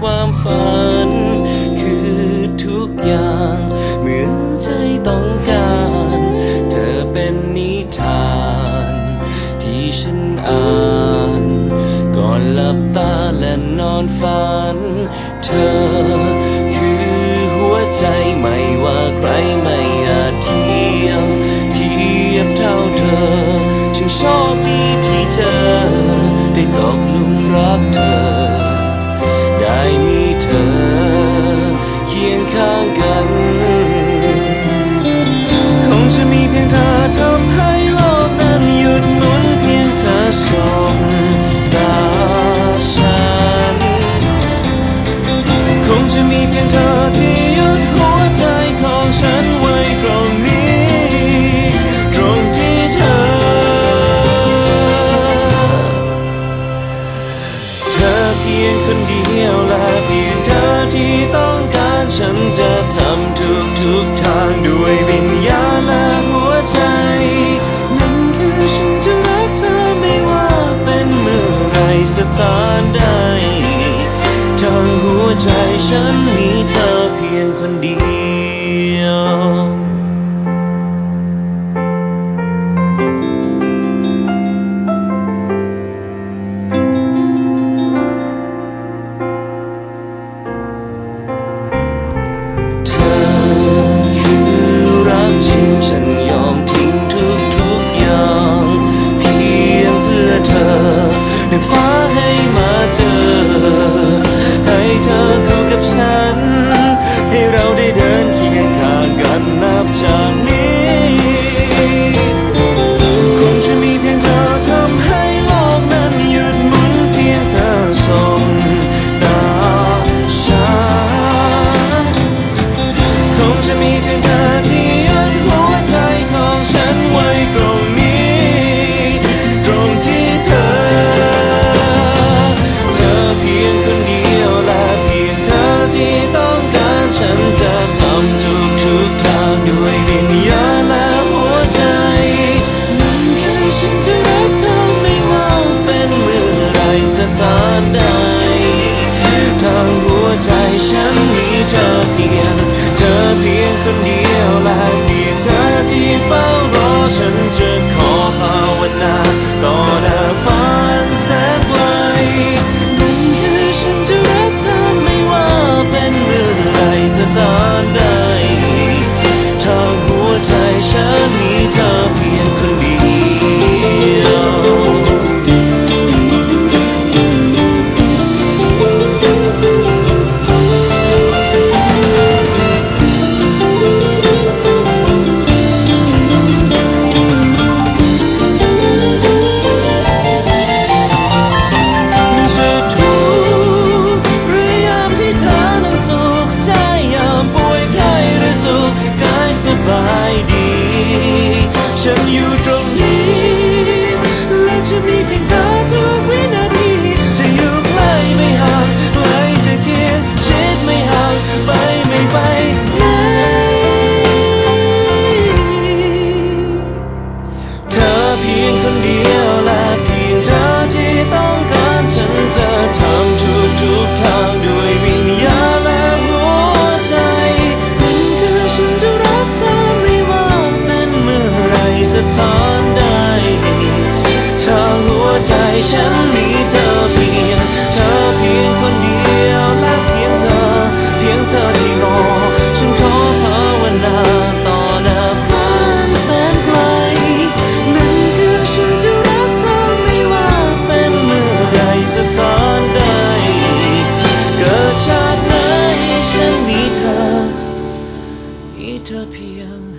ความฝัน คือทุกอย่าง เหมือนใจต้องการ เธอเป็นนิทาน ที่ฉันอ่าน ก่อนหลับตาและนอนฝัน เธอคือหัวใจ ทุกทางด้วยวิญญาณและหัวใจ นั่นคือฉันจะรักเธอไม่ว่าเป็นเมื่อไรสถานใดทางหัวใจฉันมีเธอเพียงคนเดียว 纯真。appear